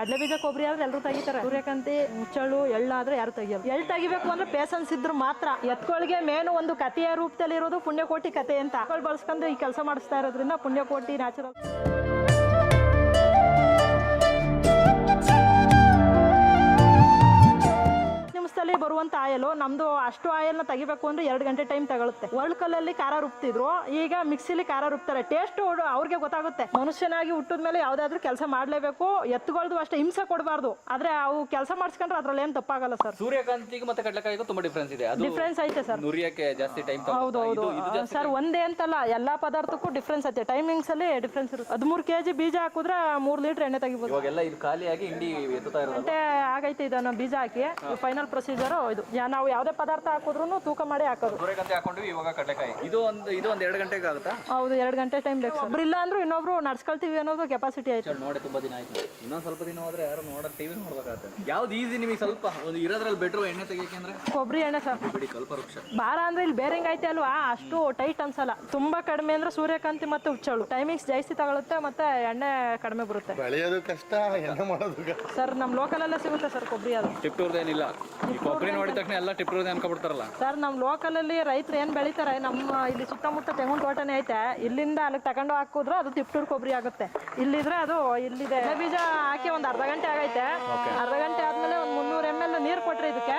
ಕಡಲೆ ಬೀಜ, ಕೊಬ್ಬರಿ ಆದ್ರೆ ಎಲ್ಲರೂ ತೆಗಿತಾರೆ. ಸೂರ್ಯಕಾಂತಿ, ಮುಚ್ಚಳು ಎಳ್ಳಾದ್ರೆ ಯಾರು ತೆಗಿಯಲ್ಲ. ಎಳ್ಳು ತೆಗಿಬೇಕು ಅಂದ್ರೆ ಪೇಸನ್ಸ್ ಇದ್ರು ಮಾತ್ರ. ಎತ್ಕೊಳ್ಗೆ ಮೇನು ಒಂದು ಕಥೆಯ ರೂಪದಲ್ಲಿ ಇರೋದು ಪುಣ್ಯಕೋಟಿ ಕತೆ ಅಂತ. ಬಳಸ್ಕೊಂಡು ಈ ಕೆಲಸ ಮಾಡಿಸ್ತಾ ಇರೋದ್ರಿಂದ ಪುಣ್ಯಕೋಟಿ ನ್ಯಾಚುರಲ್ ನಿಮಿಷದಲ್ಲಿ ಬರುವಂತ ಆಯಲ್ ನಮ್ದು ಅಷ್ಟು ಆಯಲ್ನ ತೆಗಿಬೇಕು ಅಂದ್ರೆ ಎರಡು ಗಂಟೆ ಟೈಮ್ ತಗೊಳುತ್ತೆ. ವರ್ಲ್ಡ್ ಕಲ್ಲಲ್ಲಿ ಖಾರ ರುಬ್ತಿದ್ರು. ಈಗ ಮಿಕ್ಸಿಲಿ ಖಾರ ರುಬ್ತಾರೆ. ಟೇಸ್ಟ್ ಅವ್ರಿಗೆ ಗೊತ್ತಾಗುತ್ತೆ. ಮನುಷ್ಯನಾಗಿ ಹುಟ್ಟಿದ ಮೇಲೆ ಯಾವ್ದಾದ್ರು ಕೆಲಸ ಮಾಡ್ಲೇಬೇಕು. ಎತ್ತುಗಳದು ಅಷ್ಟೇ ಹಿಂಸೆ ಕೊಡಬಾರ್ದು. ಆದ್ರೆ ಅವು ಕೆಲಸ ಮಾಡಿಸ್ಕೊಂಡ್ರೆ ಅದ್ರಲ್ಲಿ ಏನ್ ತಪ್ಪಾಗಲ್ಲ ಸರ್ ಸೂರ್ಯಕಾಂತಿಗೂ ಮತ್ತೆ ಕಡಲೆಕಾಯಿಗೂ ತುಂಬಾ ಡಿಫ್ರೆನ್ಸ್ ಇದೆ. ಡಿಫ್ರೆನ್ಸ್ ಐತೆ ಸರ್ ನುರಿಯಕ್ಕೆ ಜಾಸ್ತಿ ಟೈಮ್ ಹೌದು ಹೌದು. ಸರ್ ಒಂದೇ ಅಂತಲ್ಲ ಎಲ್ಲಾ ಪದಾರ್ಥಕ್ಕೂ ಡಿಫ್ರೆನ್ಸ್ ಐತೆ. ಟೈಮಿಂಗ್ಸ್ ಅಲ್ಲಿ ಡಿಫ್ರೆನ್ಸ್ ಇರುತ್ತೆ. ಹದಿಮೂರು ಕೆಜಿ ಬೀಜ ಹಾಕಿದ್ರೆ ಮೂರ್ ಲೀಟರ್ ಎಣ್ಣೆ ಇವಾಗೆಲ್ಲ ಇದು ಖಾಲಿಯಾಗಿ ಎತ್ತುತ್ತಾ ಇರೋದು ಆಗೈತೆ ಇದನ್ನ ಬೀಜ ಹಾಕಿ. ಫೈನಲ್ ಪ್ರೊಸೀಜರ್ ಇದು. ಯಾ- ನಾವು ಯಾವುದೇ ಪದಾರ್ಥ ಹಾಕಿದ್ರು ತೂಕ ಮಾಡಿ ಹಾಕೋದು. ಸೂರ್ಯಕಾಂತಿ ಹಾಕೊಂಡ್ವಿ ಇವಾಗ ಕಡಲೆಕಾಯಿ ಇದು ಒಂದು ಇದು ಒಂದ್ ಎರಡು ಗಂಟೆಗೆ ಆಗುತ್ತಾ? ಹೌದು ಎರಡು ಗಂಟೆ ಟೈಮ್ ಬೇಕು ಒಬ್ರು ಇಲ್ಲ ಅಂದ್ರೂ ಇನ್ನೊಬ್ರು ನಡ್ಸ್ಕೊಳ್ತೀವಿ ಅನ್ನೋದು ಕೆಪಾಸಿಟಿ ಆಯ್ತು. ನೋಡಿ ತುಂಬಾ ದಿನ ಆಯ್ತು. ಇನ್ನೊಂದ್ ಸ್ವಲ್ಪ ದಿನ ಹೋದ್ರೆ ಯಾರು ನೋಡೋ ಟಿವಿ ನೋಡ್ಬೇಕಾಗತ್ತೆ. ಯಾವ್ದು ಈಸಿ ನಿಮಗೆ ಸ್ವಲ್ಪ ಒಂದು ಇರೋದ್ರಲ್ಲಿ ಬೆಟ್ರು ಎಣ್ಣೆ ತೆಗಿಯಕ್ಕೆ ಅಂದ್ರೆ ಕೊಬ್ಬರಿ ಎಣ್ಣೆ ಸರ್. ಬಿಡಿ ಕಲ್ಪವೃಕ್ಷ. ಭಾರ ಅಂದ್ರೆ ಇಲ್ಲಿ ಬೇರೆ ಐತೆ ಅಲ್ವಾ? ಅಷ್ಟು ಟೈಟ್ ಅನ್ಸಲ್ಲ. ತುಂಬಾ ಕಡಿಮೆ ಅಂದ್ರೆ ಸೂರ್ಯಕಾಂತಿ ಮತ್ತೆ ಹುಚ್ಚಳು. ಟೈಮಿಂಗ್ಸ್ ಜಾಸ್ತಿ ತಗೊಳುತ್ತೆ ಮತ್ತೆ ಎಣ್ಣೆ ಕಡಿಮೆ ಬರುತ್ತೆ. ಬೆಳೆಯೋದು ಕಷ್ಟ ಎಣ್ಣೆ ಮಾಡೋದು ಕಷ್ಟ. ಸರ್ ನಮ್ಮ ಲೋಕಲಲ್ಲೇ ಸಿಗುತ್ತೆ ಸರ್ ಕೊಬ್ಬರಿ ಅದು. ಟಿಪ್ಟೂರ್ದೇನಿಲ್ಲ ಈ ಕೊಬ್ಬರಿ ನೋಡಿದ ತಕ್ಷಣ ಎಲ್ಲ ಟಿಪ್ಟೂರ್ದೇ ಅನ್ಕೊಬಿಡ್ತಾರಲ್ಲ ಸರ್ ನಮ್ಮ ಲೋಕಲಲ್ಲಿ ರೈತರು ಏನು ಬೆಳಿತಾರೆ ನಮ್ಮ ಇಲ್ಲಿ ಸುತ್ತಮುತ್ತ ತೆಂಗಿನ ತೋಟನೇ ಐತೆ ಇಲ್ಲಿಂದ ಅಲ್ಲಿಗೆ ತಗೊಂಡು ಹಾಕಿದ್ರೆ ಅದು ತಿಪ್ಟೂರು ಕೊಬ್ಬರಿ ಆಗುತ್ತೆ. ಇಲ್ಲಿದ್ರೆ ಅದು ಇಲ್ಲಿದೆ. ಬೀಜ ಹಾಕಿ ಒಂದು ಅರ್ಧ ಗಂಟೆ ಆಗೈತೆ. ಅರ್ಧ ಗಂಟೆ ಆದ್ಮೇಲೆ ಒಂದು ಮುನ್ನೂರು ಎಂ ಎಲ್ ನೀರು ಕೊಟ್ರೆ ಇದಕ್ಕೆ.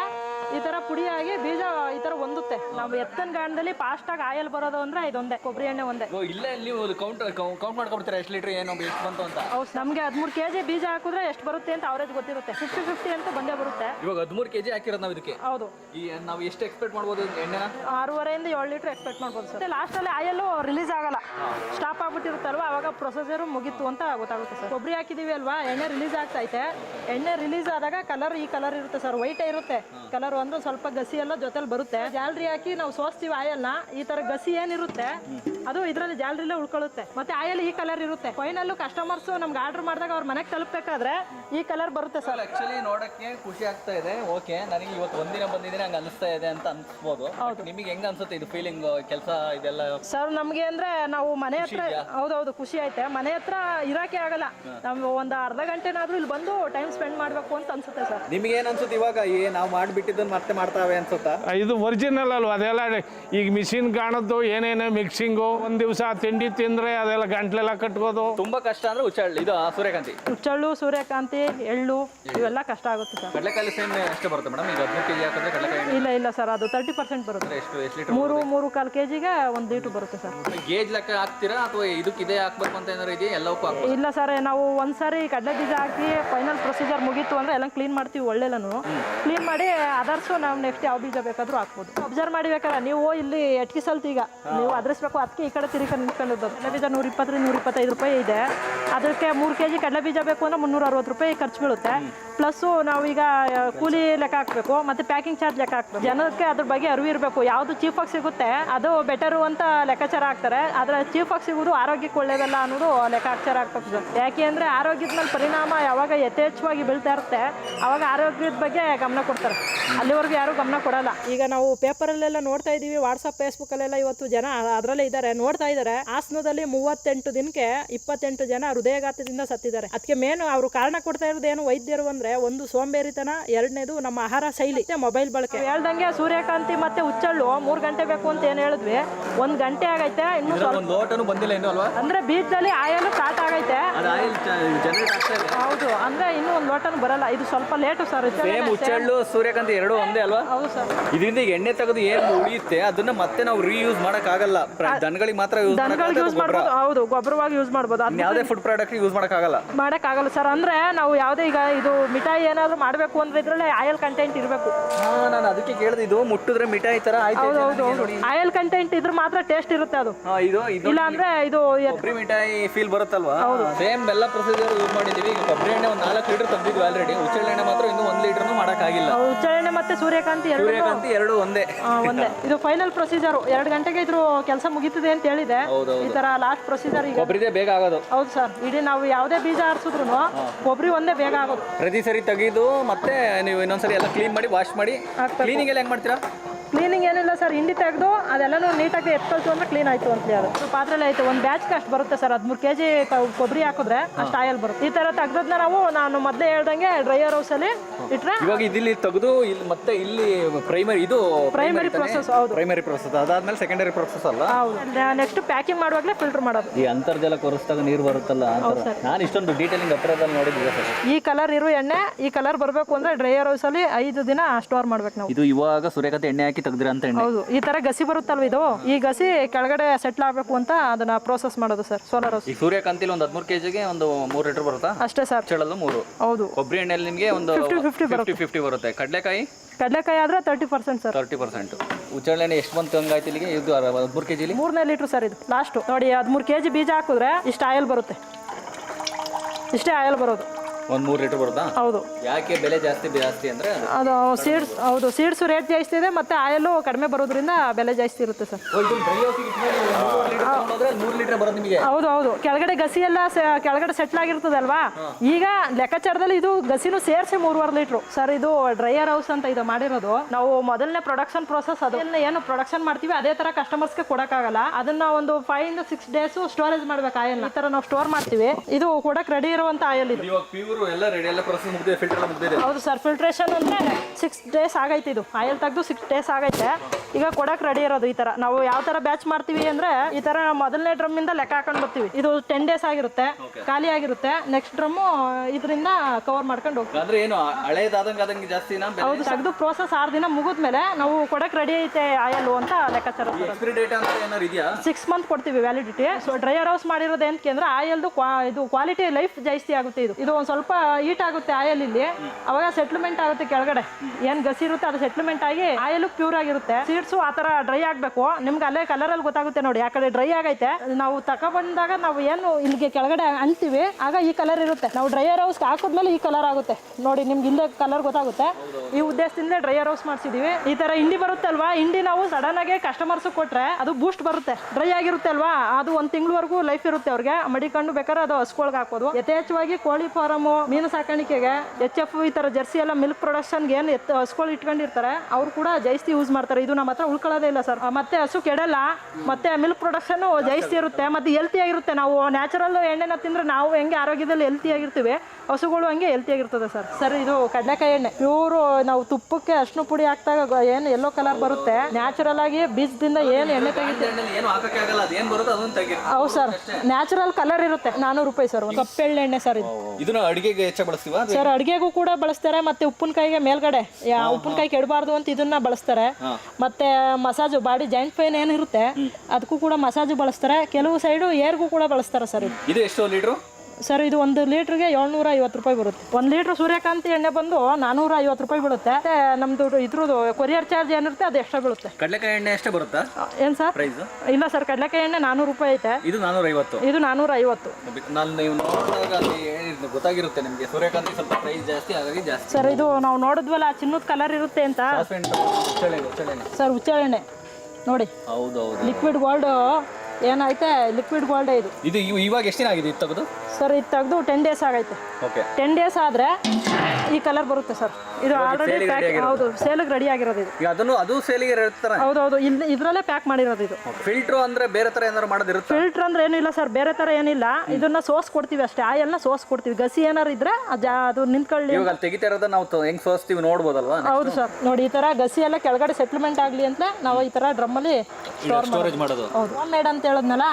ಈ ತರ ಪುಡಿಯಾಗಿ ಬೀಜ ಈ ತರ ಹೊಂದುತ್ತೆ ನಾವು ಎತ್ತನ ಗಾಣದಲ್ಲಿ ಫಾಸ್ಟ್ ಆಗಿ ಆಯಲ್ ಬರೋದು ಅಂದ್ರೆ ಇದೊಂದೇ ಕೊಬ್ಬರಿ ಎಣ್ಣೆ ಒಂದೇ. ಓ ಇಲ್ಲೇ ನೀವು ಕೌಂಟ್ ಕೌಂಟ್ ಮಾಡ್ಕೊಡ್ತಾರೆ ಎಷ್ಟು ಲೀಟರ್ ಏನು ಎಷ್ಟು ಬಂತು ಅಂತ? ಹೌದು ನಮಗೆ ಹದಿಮೂರು ಕೆ ಜಿ ಬೀಜ ಹಾಕಿದ್ರೆ ಎಷ್ಟು ಬರುತ್ತೆ ಅಂತ ಅವರೇಜ್ ಗೊತ್ತಿರುತ್ತೆ. ಫಿಫ್ಟಿ ಫಿಫ್ಟಿ ಅಂತ ಬಂದೇ ಬರುತ್ತೆ. ಇವಾಗ ಹದಿಮೂರು ಕೆಜಿ ಹಾಕಿರೋದು ನಾವು ಇದಕ್ಕೆ? ಹೌದು. ಈ ನಾವು ಎಷ್ಟು ಎಕ್ಸ್ಪೆಕ್ಟ್ ಮಾಡ್ಬೋದು ಎಣ್ಣೆನ? ಆರೂವರೆಯಿಂದ ಏಳು ಲೀಟರ್ ಎಕ್ಸ್ಪೆಕ್ಟ್ ಮಾಡ್ಬೋದು ಸರ್. ಲಾಸ್ಟಲ್ಲಿ ಆಯಲ್ಲು ರಿಲೀಸ್ ಆಗಲ್ಲ. ಸ್ಟಾಪ್ ಆಗ್ಬಿಟ್ಟಿರುತ್ತಲ್ವಾ? ಅವಾಗ ಪ್ರೊಸೆಸರು ಮುಗೀತು ಅಂತ ಗೊತ್ತಾಗುತ್ತೆ ಸರ್. ಕೊಬ್ಬರಿ ಹಾಕಿದೀವಿ ಅಲ್ವಾ? ಎಣ್ಣೆ ರಿಲೀಸ್ ಆಗ್ತೈತೆ ಎಣ್ಣೆ ರಿಲೀಸ್ ಆದಾಗ ಕಲರ್ ಈ ಕಲರ್ ಇರುತ್ತೆ ಸರ್. ವೈಟೇ ಇರುತ್ತೆ. ಕಲರ್ ಅಂದ್ರೆ ಸ್ವಲ್ಪ ಗಸಿ ಎಲ್ಲ ಜೊತೆಲಿ ಬರುತ್ತೆ. ಜಾಲ್ರಿ ಹಾಕಿ ನಾವು ಸೋಸ್ತೀವಿ ಆಯಲ್ನ ಈ ತರ ಗಸಿ ಏನಿರುತ್ತೆ ಅದು ಇದರಲ್ಲಿ ಜಾಲ್ರಿಲೇ ಉಳ್ಕೊಳ್ಳುತ್ತೆ ಮತ್ತೆ ಆಯಲ್ ಈ ಕಲರ್ ಇರುತ್ತೆ. ಫೈನಲ್ ಕಸ್ಟಮರ್ಸ್ ನಮ್ಗೆ ಆರ್ಡರ್ ಮಾಡಿದಾಗ ಅವ್ರ ಮನೆಗೆ ತಲುಪಬೇಕಾದ್ರೆ ಈ ಕಲರ್ ಬರುತ್ತೆ ಸರ್ ಆಕ್ಚುಲಿ ನೋಡಕ್ಕೆ ಖುಷಿ ಆಗ್ತಾ ಇದೆ. ಓಕೆ ನನಗೆ ಇವತ್ತು ಒಂದಿನ ಬಂದಿದ್ದೀನಿ ಹಂಗೆ ಅನಿಸ್ತಾ ಇದೆ ಅಂತ ಅನ್ಸ್ಬೋದು. ನಿಮಗೆ ಹೆಂಗ್ ಅನ್ಸುತ್ತೆ ಇದು ಫೀಲಿಂಗ್ ಕೆಲಸ ಇದೆಲ್ಲ? ಸರ್ ನಮಗೆ ಅಂದ್ರೆ ನಾವು ಮನೆ ಹತ್ರ ಹೌದೌದು ಖುಷಿ ಐತೆ ಮನೆ ಹತ್ರ ಇರಕ್ಕೆ ಆಗಲ್ಲ. ನಾವು ಒಂದು ಅರ್ಧ ಗಂಟೆನಾದ್ರೂ ಇಲ್ಲಿ ಬಂದು ಟೈಮ್ ಸ್ಪೆಂಡ್ ಮಾಡ್ಬೇಕು ಅಂತ ಅನ್ಸುತ್ತೆ ಸರ್ ನಿಮ್ಗೆ ಏನ್ ಅನ್ಸುತ್ತೆ ಇವಾಗ? ಏ ನಾವು ಮಾಡಿಬಿಟ್ಟಿದ್ದನ್ನು ಮತ್ತೆ ಮಾಡ್ತಾವೆ ಅನ್ಸುತ್ತಾ? ಇದು ಒರಿಜಿನಲ್ ಅಲ್ವಾ? ಅದೆಲ್ಲ ಈಗ ಮಿಷಿನ್ ಕಾಣದ್ದು ಏನೇನು ಮಿಕ್ಸಿಂಗು ಒಂದು ದಿವಸ ತಿಂಡಿ ತಿಂದ್ರೆ ಅದೆಲ್ಲ ಗಂಟ್ಲೆಲ್ಲ ಕಟ್ಕೋದು ತುಂಬಾ ಕಷ್ಟ ಅಂದ್ರೆ ಹುಚ್ಚಾಳ್ ಇದು ಆ ಸೂರ್ಯಕಾಂತಿ. ಹುಚ್ಚಳ್ಳು ಸೂರ್ಯಕಾಂತಿ ಎಳ್ಳು ಇವೆಲ್ಲ ಕಷ್ಟ ಆಗುತ್ತೆ ಸರ್. ಕಡಲೆಕಾಯಿ ಸೇಮ್ ಎಷ್ಟು ಬರುತ್ತೆ ಮೇಡಮ್? ಈಗ ಹದಿಮೂರು ಕೆಜಿ ಹಾಕಿದ್ರೆ ಕಡಲೆಕಾಯಿ ಇಲ್ಲ ಇಲ್ಲ ಸರ್ ಅದು ತರ್ಟಿ ಪರ್ಸೆಂಟ್ ಬರುತ್ತೆ. ಎಷ್ಟು ಎಷ್ಟು ಲೀಟರ್ ಮೂರು ಮೂರು ಕಾಲು ಕೆ ಜಿಗೆ ಒಂದು ಲೀಟ್ರ್ ಬರುತ್ತೆ ಸರ್. ಗೇಜ್ ಲೆಕ್ಕ ಹಾಕ್ತೀರಾ? ಅಥವಾ ಇದಕ್ಕೆ ಇದೇ ಹಾಕ್ಬೇಕು ಅಂತ ಏನಾದ್ರು ಇದೆಯಾ? ಎಲ್ಲವಕ್ಕೂ ಹಾಕ್ಬೋದು. ಇಲ್ಲ ಸರ್ ನಾವು ಒಂದ್ಸಾರಿ ಕಡಲೆ ಬೀಜ ಹಾಕಿ ಫೈನಲ್ ಪ್ರೊಸೀಜರ್ ಮುಗೀತು ಅಂದ್ರೆ ಎಲ್ಲ ಕ್ಲೀನ್ ಮಾಡ್ತೀವಿ ಒಳ್ಳೆಲ್ಲನು ಕ್ಲೀನ್ ಮಾಡಿ ಅದರ್ಸು ನಾವು ನೆಕ್ಸ್ಟ್ ಯಾವ ಬೀಜ ಬೇಕಾದ್ರೂ ಹಾಕ್ಬೋದು. ಅಬ್ಸರ್ವ್ ಮಾಡಿಬೇಕಲ್ಲ ನೀವು ಇಲ್ಲಿ ಎಟ್ಕಿ ಸಲ್ತು ಈಗ. ನೀವು ಅದ್ರಿಸ್ಬೇಕು ಅದಕ್ಕೆ ಈ ಕಡೆ ತಿರುಗಿ ನಿಂತ್ಕೊಂಡಿದ್ದು ಕಡಲೆ ಬೀಜ ನೂರ ಇಪ್ಪತ್ತರಿಂದ ನೂರ ಇಪ್ಪತ್ತೈದು ರೂಪಾಯಿ ಇದೆ. ಅದಕ್ಕೆ ಮೂರು ಕೆ ಜಿ ಕಡಲೆ ಬೀಜ ಬೇಕು ಅಂದ್ರೆ ಮುನ್ನೂರ ಅರವತ್ತು ರೂಪಾಯಿ ಖರ್ಚು ಬೀಳುತ್ತೆ. ಪ್ಲಸ್ಸು ಈಗ ಕೂಲಿ ಲೆಕ್ಕ ಹಾಕಬೇಕು, ಮತ್ತೆ ಪ್ಯಾಕಿಂಗ್ ಚಾರ್ಜ್ ಲೆಕ್ಕ ಹಾಕಬೇಕು. ಜನಕ್ಕೆ ಅದ್ರ ಬಗ್ಗೆ ಅರಿವು ಇರಬೇಕು. ಯಾವುದು ಚೀಫಾಗಿ ಸಿಗುತ್ತೆ, ಅದು ಬೆಟರು ಅಂತ ಲೆಕ್ಕಾಚಾರ ಹಾಕ್ತಾರೆ. ಆದರೆ ಚೀಫಾಗಿ ಸಿಗೋದು ಆರೋಗ್ಯಕ್ಕೆ ಒಳ್ಳೇದಲ್ಲ ಅನ್ನೋದು ಲೆಕ್ಕಾಚಾರ ಹಾಕ್ಬೇಕು ಯಾಕೆ ಅಂದರೆ ಆರೋಗ್ಯದ ಮೇಲೆ ಪರಿಣಾಮ ಯಾವಾಗ ಯಥೇಚ್ಛವಾಗಿ ಬೀಳ್ತಾ ಇರುತ್ತೆ ಆವಾಗ ಆರೋಗ್ಯದ ಬಗ್ಗೆ ಗಮನ ಕೊಡ್ತಾರೆ. ಅಲ್ಲಿವರೆಗೂ ಯಾರೂ ಗಮನ ಕೊಡಲ್ಲ. ಈಗ ನಾವು ಪೇಪರಲ್ಲೆಲ್ಲ ನೋಡ್ತಾ ಇದ್ದೀವಿ ವಾಟ್ಸಪ್ ಫೇಸ್ಬುಕ್ಕಲ್ಲೆಲ್ಲ ಇವತ್ತು ಜನ ಅದರಲ್ಲೇ ಇದ್ದಾರೆ. ನೋಡ್ತಾ ಇದ್ದಾರೆ. ಹಾಸನದಲ್ಲಿ ಮೂವತ್ತೆಂಟು ದಿನಕ್ಕೆ ಇಪ್ಪತ್ತೆಂಟು ಜನ ಹೃದಯಘಾತದಿಂದ ಸತ್ತಿದ್ದಾರೆ. ಅದಕ್ಕೆ ಮೇನ್ ಅವರು ಕಾರಣ ಕೊಡ್ತಾ ಇರೋದು ಏನು ವೈದ್ಯರು ಅಂದ್ರೆ ಒಂದು ಸೋಂಬೇರಿತನ ಎರಡನೇದು ನಮ್ಮ ಆಹಾರ ಶೈಲಿ ಮೊಬೈಲ್ ಬಳಕೆ. ಹೇಳ್ದಂಗೆ ಸೂರ್ಯಕಾಂತಿ ಮತ್ತೆ ಹುಚ್ಚಳ್ಳು ಮೂರು ಗಂಟೆ ಬೇಕು ಅಂತ ಏನು ಹೇಳಿದ್ವಿ. ಒಂದ್ ಗಂಟೆ ಆಗೈತೆ ಇನ್ನು ಸ್ವಲ್ಪ ಒಂದು ಲೋಟನು ಬಂದಿಲ್ಲ ಇನ್ನು ಅಲ್ವಾ? ಅಂದ್ರೆ ಬೀಚಲ್ಲಿ ಆಯಲ್ ಸ್ಟಾರ್ಟ್ ಆಗೈತೆ. ಹೌದು ಅಂದ್ರೆ ಇನ್ನೂ ಒಂದು ಲೋಟನು ಬರಲ್ಲ. ಇದು ಸ್ವಲ್ಪ ಲೇಟು ಸರ್. ಹುಚ್ಚಳ್ಳು ಸೂರ್ಯಕಾಂತಿ ಎರಡು ಒಂದೇ ಅಲ್ವಾ? ಹೌದು ಸರ್ ಇದರಿಂದ ಈಗ ಎಣ್ಣೆ ತೆಗೆದು ಏನು ಉಳಿಯುತ್ತೆ ಅದನ್ನ ಮತ್ತೆ ನಾವು ರೀಯೂಸ್ ಮಾಡಕ್ ಆಗಲ್ಲ. ದನಗಳಿಗೆ ಮಾತ್ರ ಯೂಸ್ ದನಗಳಿಗೆ ಯೂಸ್ ಮಾಡ್ಬೋದು ಹೌದು ಗೊಬ್ಬರವಾಗಿ ಯೂಸ್ ಮಾಡ್ಬೋದು. ಅದ್ನ ಯಾವುದೇ ಫುಡ್ ಪ್ರಾಡಕ್ಟ್ ಯೂಸ್ ಮಾಡಕ್ಕಾಗಲ್ಲ ಮಾಡಕ್ಕಾಗಲ್ಲ ಸರ್. ಅಂದ್ರೆ ನಾವು ಯಾವುದೇ ಈಗ ಇದು ಮಿಠಾಯಿ ಏನಾದ್ರು ಮಾಡಬೇಕು ಅಂದ್ರೆ ಇದ್ರಲ್ಲಿ ಆಯಲ್ ಕಂಟೆಂಟ್ ಇರಬೇಕು. ಹಾ ನಾನು ಅದಕ್ಕೆ ಕೇಳಿದೆ ಇದು ಮುಟ್ಟಿದ್ರೆ ಮಿಠಾಯಿ ತರ ಆಯ್ತು ಹೌದು ಹೌದು ಹೌದು. ಆಯಲ್ ಕಂಟೆಂಟ್ ಇದ್ರೆ ಮಾತ್ರ ಟೇಸ್ಟ್ ಇರುತ್ತೆ ಅದು. ಇದು ಇಲ್ಲ ಅಂದ್ರೆ ಇದು ಕೊಬ್ಬರಿ ಮಿಠಾಯಿ ಫೀಲ್ ಬರುತ್ತಲ್ವಾ? ಸೇಮ್ ಎಲ್ಲ ಪ್ರೊಸೀಜರ್ ಯೂಸ್ ಮಾಡಿದೀವಿ ಈಗ ಕೊಬ್ಬರಿ ಎಣ್ಣೆ ಒಂದು ನಾಲ್ಕು ಲೀಟರ್ ತಂದಿದ್ವಿ ಆಲ್ರೆಡಿ ಉಚ್ಚೆಣ್ಣೆ ಎಣ್ಣೆ ಮಾತ್ರ ಇನ್ನೂ ಒಂದು ಲೀಟರ್ನು ಮಾಡಕ್ಕಾಗಿಲ್ಲ ಉಚ್ಚಾರಣೆ ಮತ್ತೆ ಸೂರ್ಯಕಾಂತಿ ಎರಡು ಸೂರ್ಯಕಾಂತಿ ಎರಡು ಒಂದೇ. ಒಂದೇ. ಇದು ಫೈನಲ್ ಪ್ರೊಸೀಜರ್ ಎರಡು ಗಂಟೆಗೆ ಇದ್ರು ಕೆಲಸ ಮುಗೀತದೆ ಅಂತ ಹೇಳಿದೆ. ಈ ತರ ಲಾಸ್ಟ್ ಪ್ರೊಸೀಜರ್ ಈಗ ಬೇಗ ಆಗೋದು. ಹೌದು ಸರ್ ಇಡೀ ನಾವು ಯಾವುದೇ ಬೀಜ ಆರಿಸಿದ್ರು ಕೊಬ್ಬರಿ ಒಂದೇ ಬೇಗ ಆಗೋದು. ಪ್ರತಿ ಸರಿ ತೆಗೆದು ಮತ್ತೆ ನೀವು ಇನ್ನೊಂದ್ಸರಿ ಎಲ್ಲ ಕ್ಲೀನ್ ಮಾಡಿ ವಾಶ್ ಮಾಡಿ. ಕ್ಲೀನಿಂಗ್ ಎಲ್ಲ ಹೆಂಗ್ ಮಾಡ್ತೀರಾ? ಕ್ಲೀನಿಂಗ್ ಏನಿಲ್ಲ ಸರ್ ಹಿಂಡಿ ತೆಗೆದು ಅದೆಲ್ಲನೂ ನೀಟಾಗಿ ಎತ್ಕೊಳ್ತು ಅಂದರೆ ಕ್ಲೀನ್ ಆಯಿತು ಅಂತ ಹೇಳಿ ಅದು. ಪಾತ್ರೆಲ್ಲ ಆಯಿತು. ಒಂದು ಬ್ಯಾಚ್ಗೆ ಅಷ್ಟು ಬರುತ್ತೆ ಸರ್ ಹದಿಮೂರು ಕೆ ಜಿ ಕೊಬ್ಬರಿ ಹಾಕಿದ್ರೆ ಅಷ್ಟು ಆಯಲ್ ಬರುತ್ತೆ. ಈ ಥರ ತೆಗ್ದದ್ನ ನಾವು ನಾನು ಮೊದಲೇ ಹೇಳ್ದಂಗೆ ಡ್ರೈಯರ್ ಹೌಸಲ್ಲಿ ಇಟ್ಟರೆ ಇವಾಗ ಇದಿಲ್ಲಿ ತೆಗೆದು ಇಲ್ಲಿ ಮತ್ತೆ ಇಲ್ಲಿ ಪ್ರೈಮರಿ ಇದು ಪ್ರೈಮರಿ ಪ್ರೊಸೆಸ್ ಹೌದು. ಪ್ರೈಮರಿ ಪ್ರೊಸೆಸ್ ಅದಾದ್ಮೇಲೆ ಸೆಕೆಂಡರಿ ಪ್ರೊಸೆಸ್ ಅಲ್ಲ? ಹೌದು. ನೆಕ್ಸ್ಟ್ ಪ್ಯಾಕಿಂಗ್ ಮಾಡುವಾಗಲೇ ಫಿಲ್ಟರ್ ಮಾಡೋದು. ಈ ಅಂತರ್ಜಲ ಕೊರಿಸಿದಾಗ ನೀರು ಬರುತ್ತಲ್ಲ ನಾನು ಇಷ್ಟೊಂದು ಡೀಟೇಲಿಂಗ್ ಹತ್ರದಲ್ಲಿ ನೋಡಿದ್ದೆ ಸರ್ ಈ ಕಲರ್ ಇರೋ ಎಣ್ಣೆ ಈ ಕಲರ್ ಬರಬೇಕು ಅಂದ್ರೆ ಡ್ರೈಯರ್ ಹೌಸಲ್ಲಿ ಐದು ದಿನ ಸ್ಟೋರ್ ಮಾಡ್ಬೇಕು ನಾವು. ಇದು ಇವಾಗ ಸೂರ್ಯಕಾಂತಿ ಎಣ್ಣೆ ಹಾಕಿ ತೆಗ್ದಿರ ಅಂತ ಎಣ್ಣೆ ಹೌದು ಈ ತರ ಗಸಿ ಬರುತ್ತಲ್ವ ಇದು? ಈ ಗಸಿ ಕೆಳಗಡೆ ಸೆಟ್ಲ್ ಆಗ್ಬೇಕು ಅಂತ ಅದನ್ನ ಪ್ರೋಸೆಸ್ ಮಾಡೋದು ಸರ್ ಸೋಲಾರ್ ಹೌಸ್ ಈ ಸೂರ್ಯಕಾಂತಿಲಿ ಒಂದು ಹದಿಮೂರು ಕೆಜಿಗೆ ಒಂದು ಮೂರು ಲೀಟರ್ ಬರುತ್ತಾ? ಅಷ್ಟೇ ಸರ್ ಚಳಲು ಮೂರು. ಹೌದು. ಕೊಬ್ಬರಿ ಎಣ್ಣೆಯಲ್ಲಿ ನಿಮಗೆ ಒಂದು 50 ಫಿಫ್ಟಿ ಫಿಫ್ಟಿ ಬರುತ್ತೆ. ಕಡಲೆಕಾಯಿ? ಕಡಲೆಕಾಯಿ ಆದ್ರೆ thirty percent sir thirty percent ಉಚ್ಚಳೆಣ್ಣೆ ಎಷ್ಟು ಬಂತು ಹಂಗಾಯ್ತು ಇಲ್ಲಿಗೆ? ಇದು ಹದಿಮೂರು ಕೆ ಜಿಲಿ ಮೂರನೇ ಲೀಟರ್ ಸರ್ ಇದು ಲಾಸ್ಟ್ ನೋಡಿ ಹದಿಮೂರು ಕೆಜಿ ಬೀಜ ಹಾಕಿದ್ರೆ ಇಷ್ಟು ಆಯಲ್ ಬರುತ್ತೆ. ಇಷ್ಟೇ ಆಯಲ್ ಬರೋದು. ಒಂದು ಮೂರು ಲೀಟರ್ ಬರುತ್ತಾ? ಹೌದು. ಯಾಕೆ ಬೆಲೆ ಜಾಸ್ತಿ ಜಾಸ್ತಿ ಅಂದ್ರೆ? ಅದು ಸೀಡ್ಸ್ ಹೌದು ಸೀಡ್ಸು ರೇಟ್ ಜಾಸ್ತಿ ಇದೆ ಮತ್ತೆ ಆಯಲ್ಲು ಕಡಿಮೆ ಬರೋದ್ರಿಂದ ಬೆಲೆ ಜಾಸ್ತಿ ಇರುತ್ತೆ ಸರ್. ಹೌದು. ಹೌದು ಕೆಳಗಡೆ ಗಸಿ ಎಲ್ಲ ಕೆಳಗಡೆ ಸೆಟ್ಲ್ ಆಗಿರ್ತದಲ್ವಾ ಈಗ ಲೆಕ್ಕಾಚಾರದಲ್ಲಿ ಇದು ಗಸಿನೂ ಸೇರಿಸಿ ಮೂರುವರೆ ಲೀಟ್ರು ಸರ್ ಇದು ಡ್ರೈಯರ್ ಹೌಸ್ ಅಂತ ಇದು ಮಾಡಿರೋದು. ನಾವು ಮೊದಲನೇ ಪ್ರೊಡಕ್ಷನ್ ಪ್ರೋಸೆಸ್ ಅದನ್ನ ಏನು ಪ್ರೊಡಕ್ಷನ್ ಮಾಡ್ತೀವಿ ಅದೇ ತರ ಕಸ್ಟಮರ್ಸ್ಗೆ ಕೊಡಕ್ಕಾಗಲ್ಲ. ಅದನ್ನ ಒಂದು ಫೈವ್ ಇಂದ ಸಿಕ್ಸ್ ಡೇಸ್ ಸ್ಟೋರೇಜ್ ಮಾಡ್ಬೇಕು ಆಯಲ್ ಈ ತರ ನಾವು ಸ್ಟೋರ್ ಮಾಡ್ತೀವಿ. ಇದು ಕೊಡಕ್ ರೆಡಿ ಇರುವಂತ ಆಯಲ್ ಇದು. ಇವಾಗ ಎಲ್ಲ ರೆಡಿ ಎಲ್ಲ ಪ್ರೊಸೆಸ್ ಮುಗಿದಿದೆ ಫಿಲ್ಟರ್ ಎಲ್ಲ ಮುಗಿದಿದೆ. ಹೌದು ಸರ್ ಫಿಲ್ಟ್ರೇಷನ್ ಅಂದ್ರೆ ಸಿಕ್ಸ್ ಡೇಸ್ ಆಗೈತೆ ಇದು. ಆಯಲ್ ತೆಗೆದು ಸಿಕ್ಸ್ ಡೇಸ್ ಆಗೈತೆ. ಈಗ ಕೊಡಕ್ಕೆ ರೆಡಿ ಇರೋದು ಈ ತರ. ನಾವು ಯಾವ ತರ ಬ್ಯಾಚ್ ಮಾಡ್ತೀವಿ ಅಂದ್ರೆ ಈ ತರ ಮೊದಲನೇ ಡ್ರಮ್ ಇಂದ ಲೆಕ್ಕ ಹಾಕೊಂಡು ಬರ್ತೀವಿ. ಇದು ಟೆನ್ ಡೇಸ್ ಆಗಿರುತ್ತೆ ಖಾಲಿ ಆಗಿರುತ್ತೆ. ನೆಕ್ಸ್ಟ್ ಡ್ರಮ್ಮು ಇದರಿಂದ ಕವರ್ ಮಾಡ್ಕೊಂಡು ಹೋಗ್ತೀವಿ. ಅಂದ್ರೆ ಏನು ಹಳೇದಾದಂಗೆ ಆದಂಗೆ ಜಾಸ್ತಿನಾ ಹೌದು ತೆಗೆದು ಪ್ರೋಸೆಸ್ ಆರು ದಿನ ಮುಗಿದ್ಮೇಲೆ ನಾವು ಕೊಡಕ್ಕೆ ರೆಡಿ ಐತೆ ಆಯಲ್ ಅಂತ ಲೆಕ್ಕಾಚಾರ ಎಕ್ಸ್ಪೈರಿ ಡೇಟ್ ಅಂತ ಏನಾರು ಇದೆಯಾ? ಸಿಕ್ಸ್ ಮಂತ್ ಕೊಡ್ತೀವಿ ವ್ಯಾಲಿಡಿಟಿ ಸೊ ಡ್ರೈಯರ್ ಹೌಸ್ ಮಾಡಿರೋದು ಏನಕ್ಕೆ ಕೇಂದ್ರ ಆಯಲ್ದು ಕ್ವಾ- ಇದು ಕ್ವಾಲಿಟಿ ಲೈಫ್ ಜಾಸ್ತಿ ಆಗುತ್ತೆ ಇದು. ಇದು ಒಂದು ಸ್ವಲ್ಪ ಹೀಟ್ ಆಗುತ್ತೆ ಆಯಲ್ ಇಲ್ಲಿ ಅವಾಗ ಸೆಟ್ಲ್ಮೆಂಟ್ ಆಗುತ್ತೆ ಕೆಳಗಡೆ. ಏನ್ ಗಸಿ ಇರುತ್ತೆ ಅದು ಸೆಟ್ಲ್ಮೆಂಟ್ ಆಗಿ ಆಯಲ್ ಪ್ಯೂರ್ ಆಗಿರುತ್ತೆ. ಸೀಡ್ಸು ಆ ತರ ಡ್ರೈ ಆಗಬೇಕು. ನಿಮ್ಗೆ ಅಲ್ಲೇ ಕಲರ್ ಅಲ್ಲಿ ಗೊತ್ತಾಗುತ್ತೆ ನೋಡಿ ಆ ಕಡೆ ಡ್ರೈ ಆಗೈತೆ. ನಾವು ತಗೊಬಂದಾಗ ನಾವು ಏನು ಇಲ್ಲಿಗೆ ಕೆಳಗಡೆ ಅಂತೀವಿ, ಆಗ ಈ ಕಲರ್ ಇರುತ್ತೆ. ನಾವು ಡ್ರೈಯರ್ ಹೌಸ್ ಹಾಕಿದ್ಮೇಲೆ ಈ ಕಲರ್ ಆಗುತ್ತೆ. ನೋಡಿ, ನಿಮ್ಗೆ ಹಿಂದೆ ಕಲರ್ ಗೊತ್ತಾಗುತ್ತೆ. ಈ ಉದ್ದೇಶದಿಂದ ಡ್ರೈಯರ್ ಹೌಸ್ ಮಾಡಿಸಿದೀವಿ. ಈ ತರ ಹಿಂಡಿ ಬರುತ್ತಲ್ವಾ ಹಿಂಡಿ ನಾವು ಸಡನ್ ಆಗಿ ಕಸ್ಟಮರ್ಸ್ ಕೊಟ್ರೆ ಅದು ಬೂಸ್ಟ್ ಬರುತ್ತೆ. ಡ್ರೈ ಆಗಿರುತ್ತೆ ಅಲ್ವಾ? ಅದು ಒಂದ್ ತಿಂಗಳವರೆಗೂ ಲೈಫ್ ಇರುತ್ತೆ ಅವ್ರಿಗೆ. ಮಡಿಕೊಂಡು ಬೇಕಾದ್ರೆ ಅದು ಹಸ್ಕೊಳಗ್ ಹಾಕೋದು. ಯಥೇಚ್ಛವಾಗಿ ಕೋಳಿ ಫಾರಮ್ ಮೀನು ಸಾಕಾಣಿಕೆಗೆ ಎಚ್ ಎಫ್ ಈ ತರ ಜರ್ಸಿ ಎಲ್ಲ ಮಿಲ್ಕ್ ಪ್ರೊಡಕ್ಷನ್ಗೆ ಏನು ಎತ್ತು ಹಸುಗಳು ಇಟ್ಕೊಂಡಿರ್ತಾರೆ ಅವ್ರು ಕೂಡ ಜೈಸ್ತಿ ಯೂಸ್ ಮಾಡ್ತಾರೆ. ಇದು ನಮ್ಮ ಹತ್ರ ಉಳ್ಕೊಳ್ಳೋದೇ ಇಲ್ಲ ಸರ್. ಮತ್ತೆ ಹಸು ಕೆಡಲ್ಲ ಮತ್ತೆ ಮಿಲ್ಕ್ ಪ್ರೊಡಕ್ಷನ್ ಜಾಸ್ತಿ ಇರುತ್ತೆ ಮತ್ತೆ ಹೆಲ್ತಿ ಆಗಿರುತ್ತೆ. ನಾವು ನ್ಯಾಚುರಲ್ ಎಣ್ಣೆನ ತಿಂದರೆ ನಾವು ಹೆಂಗೆ ಆರೋಗ್ಯದಲ್ಲಿ ಹೆಲ್ತಿ ಆಗಿರ್ತೀವಿ ಹಸುಗಳು ಹಂಗೆ ಹೆಲ್ತಿ ಆಗಿರ್ತದೆ ಸರ್. ಸರ್ ಇದು ಕಡಲೆಕಾಯಿ ಎಣ್ಣೆ. ಪ್ಯೂರು ನಾವು ತುಪ್ಪಕ್ಕೆ ಅಷ್ಟು ಪುಡಿ ಹಾಕ್ದಾಗ ಏನು ಎಲ್ಲೋ ಕಲರ್ ಬರುತ್ತೆ ನ್ಯಾಚುರಲ್ ಆಗಿ ಬೀಜದಿಂದ ಏನು ಎಣ್ಣೆ ತೆಗಿತೀವಿ ಹೌದು ಸರ್. ನ್ಯಾಚುರಲ್ ಕಲರ್ ಇರುತ್ತೆ. ನಾನೂರು ರೂಪಾಯಿ ಸರ್ ಒಂದು ಕಪ್ಪೆಳ್ಳೆ ಎಣ್ಣೆ ಸರ್ ಇದು. ಇದನ್ನ ಅಡಿಗೆಗೆ ಹೆಚ್ಚಾಗಿ ಬಳಸ್ತೀವ? ಸರ್ ಅಡಿಗೆಗೂ ಕೂಡ ಬಳಸ್ತಾರೆ ಮತ್ತೆ ಉಪ್ಪಿನಕಾಯಿಗೆ ಮೇಲ್ಗಡೆ. ಯಾ ಉಪ್ಪಿನಕಾಯಿ ಕೆಡಬಾರ್ದು ಅಂತ ಇದನ್ನ ಬಳಸ್ತಾರೆ. ಮತ್ತೆ ಮಸಾಜು ಬಾಡಿ ಜಾಯಿಂಟ್ ಪೈನ್ ಏನಿರುತ್ತೆ ಅದಕ್ಕೂ ಕೂಡ ಮಸಾಜು ಬಳಸ್ತಾರೆ. ಕೆಲವು ಸೈಡು ಏರ್ಗೂ ಕೂಡ ಬಳಸ್ತಾರೆ ಸರ್ ಇದು. ಇದು ಎಷ್ಟು ಲೀಟ್ರು? ಸರ್ ಇದು ಒಂದು ಲೀಟ್ರಿಗೆ ಏಳ್ನೂರ ಐವತ್ತು ರೂಪಾಯಿ ಬರುತ್ತೆ. ಒಂದು ಲೀಟ್ರ್ ಸೂರ್ಯಕಾಂತಿ ಎಣ್ಣೆ ಬಂದು ನಾನೂರ ಐವತ್ತು ರೂಪಾಯಿ ಬೀಳುತ್ತೆ ಮತ್ತೆ ನಮ್ದು ಇದ್ರದ್ದು ಕೊರಿಯರ್ ಚಾರ್ಜ್ ಏನಿರುತ್ತೆ ಅದು ಎಕ್ಸ್ಟ್ರಾ ಬೀಳುತ್ತೆ. ಕಡಲೆಕಾಯಿ ಎಣ್ಣೆ ಎಷ್ಟೇ ಬರುತ್ತಾ? ಏನು ಸರ್? ಪ್ರೈಸ್ ಇಲ್ಲ ಸರ್ ಕಡಲೆಕಾಯಿ ಎಣ್ಣೆ ನಾನೂರು ರೂಪಾಯಿ ಐತೆ. ಇದು ನಾನೂರ ಐವತ್ತು ಇದು ನಾನೂರ ಐವತ್ತು ನಾನು ನೀವು ನೋಡಿದಾಗ ಅಲ್ಲಿ ಏನಿದೆ ಗೊತ್ತಾಗಿರುತ್ತೆ ನಿಮಗೆ. ಸೂರ್ಯಕಾಂತಿ ಸ್ವಲ್ಪ ಪ್ರೈಸ್ ಜಾಸ್ತಿ ಹಾಗಾಗಿ ಜಾಸ್ತಿ. ಸರ್ ಇದು ನಾವು ನೋಡಿದ್ವಲ್ಲ ಚಿನ್ನದ ಕಲರ್ ಇರುತ್ತೆ ಅಂತ. ಸರ್ ಉಚ್ಚಾಳೆ ಎಣ್ಣೆ ಸರ್ ಹುಚ್ಚೆಣ್ಣೆ ನೋಡಿ. ಹೌದು ಹೌದು ಲಿಕ್ವಿಡ್ ಗೋಲ್ಡ್ ಏನೈತೆ ಲಿಕ್ವಿಡ್ ಗೋಲ್ಡ್ ಇದು. ಇದು ಇವಾಗ ಎಷ್ಟು ದಿನ ಆಗಿದೆ ಇದು ತೆಗೆದು? ಸರ್ ಇದು ತೆಗೆದು ಟೆನ್ ಡೇಸ್ ಆಗೈತೆ. ಓಕೆ ಟೆನ್ ಡೇಸ್ ಆದರೆ ಈ ಕಲರ್ ಬರುತ್ತೆ ಸರ್ ಇದು ಆಲ್ರೆಡಿ ಪ್ಯಾಕ್ ಹೌದು ಸೇಲಿಗೆ ರೆಡಿ ಆಗಿರೋದು ಇದು. ಈಗ ಅದನ್ನು ಅದು ಸೇಲಿಗೆ ಇರ್ತಾರೆ? ಹೌದು ಹೌದು ಇಲ್ಲಿ ಇದರಲ್ಲೇ ಪ್ಯಾಕ್ ಮಾಡಿರೋದು ಇದು. ಫಿಲ್ಟರ್ ಅಂದ್ರೆ ಬೇರೆ ತರ ಏನಾದ್ರು ಮಾಡೋದಿರುತ್ತೆ ಫಿಲ್ಟರ್ ಅಂದ್ರೆ ಏನಿಲ್ಲ ಸರ್ ಬೇರೆ ತರ ಏನಿಲ್ಲ. ಇದನ್ನ ಸೋಸ್ ಕೊಡ್ತೀವಿ ಅಷ್ಟೇ ಆಯಲ್ನ ಸೋಸ್ ಕೊಡ್ತೀವಿ. ಗಸಿ ಏನಾರು ಇದ್ರೆ ಅದ್ ಜಾ- ಅದು ನಿಂತ್ಕೊಳ್ಳಿ ಇವಾಗ ತೆಗಿತಿರೋದು ತೆಗಿತಾ ನಾವು ತ- ಹೆಂಗ್ ಸೋಸ್ತೀವಿ ನೋಡ್ಬೋದಲ್ವಾ ಹೌದು ಸರ್ ನೋಡಿ ಈ ತರ ಗಸಿ ಎಲ್ಲ ಕೆಳಗಡೆ ಸೆಟ್ಲ್ಮೆಂಟ್ ಆಗ್ಲಿ ಅಂತ ನಾವು ಈ ತರ ಡ್ರಮ್ಮಲ್ಲಿ ಸ್ಟೋರ್ ಸ್ಟೋರೇಜ್ ಮಾಡೋದು. ಹೌದು. ಹೋಮ್ ಮೇಡ್ ಅಂತ ಹೇಳಿದ್ನಲ್ಲ?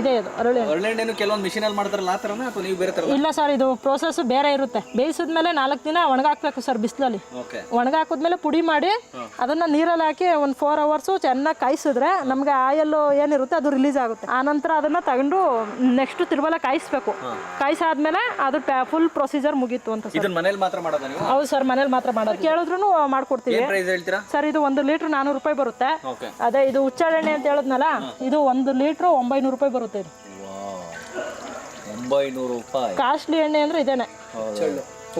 ಇದೇ ಇದು ಅರಳಿ ಒಳ್ಳೆಣ್ಣೆನು ಕೆಲವೊಂದು ಮಿಷಿನ್ ಅಲ್ಲಿ ಮಾಡ್ತಾರಲ್ಲ ಆ ತರನೇ? ಅಥವಾ ನೀವು ಬೇರೆ ತರ ಇಲ್ಲ ಸರ್ ಇದು ಪ್ರೋಸೆಸ್ ಬೇರೆ ಇರುತ್ತೆ. ಬೇಯಿಸಿದ್ಮೇಲೆ ನಾಲ್ಕು ದಿನ ಒಣಗಾಕ್ಬೇಕು ಸರ್ ಬಿಸಿಲಲ್ಲಿ. ಒಣಗಾಕಿದ್ಮೇಲೆ ಪುಡಿ ಮಾಡಿ ಅದನ್ನ ನೀರಲ್ಲಿ ಹಾಕಿ ಒಂದು ಫೋರ್ ಅವರ್ಸು ಚೆನ್ನಾಗಿ ಕಾಯಿಸಿದ್ರೆ ನಮಗೆ ಆಯಲ್ ಏನಿರುತ್ತೆ ಅದು ರಿಲೀಸ್ ಆಗುತ್ತೆ. ಆನಂತರ ಅದನ್ನ ತಗೊಂಡು ನೆಕ್ಸ್ಟ್ ತಿರುವಲ ಕಾಯಿಸ್ಬೇಕು. ಕಾಯಿಸಾದ್ಮೇಲೆ ಅದು ಫುಲ್ ಪ್ರೊಸೀಜರ್ ಮುಗೀತು ಅಂತ ಹೌದು ಸರ್ ಮನೇಲಿ ಮಾತ್ರ ಮಾಡೋದು. ಕೇಳಿದ್ರು ಮಾಡ್ಕೊಡ್ತೀವಿ. ಸರ್ ಇದು ಒಂದು ಲೀಟರ್ ನಾನೂರು ರೂಪಾಯಿ ಬರುತ್ತೆ. ಅದೇ ಇದು ಉಚ್ಚಾರಣೆ ಅಂತ ಹೇಳಿದ್ನಲ್ಲ ಇದು ಒಂದು ಲೀಟರ್ ಒಂಬೈನೂರು ರೂಪಾಯಿ ಬರುತ್ತೆ ಇದು. ಕಾಸ್ಟ್ಲಿ ಎಣ್ಣೆ ಅಂದ್ರೆ ಇದೇನೆ.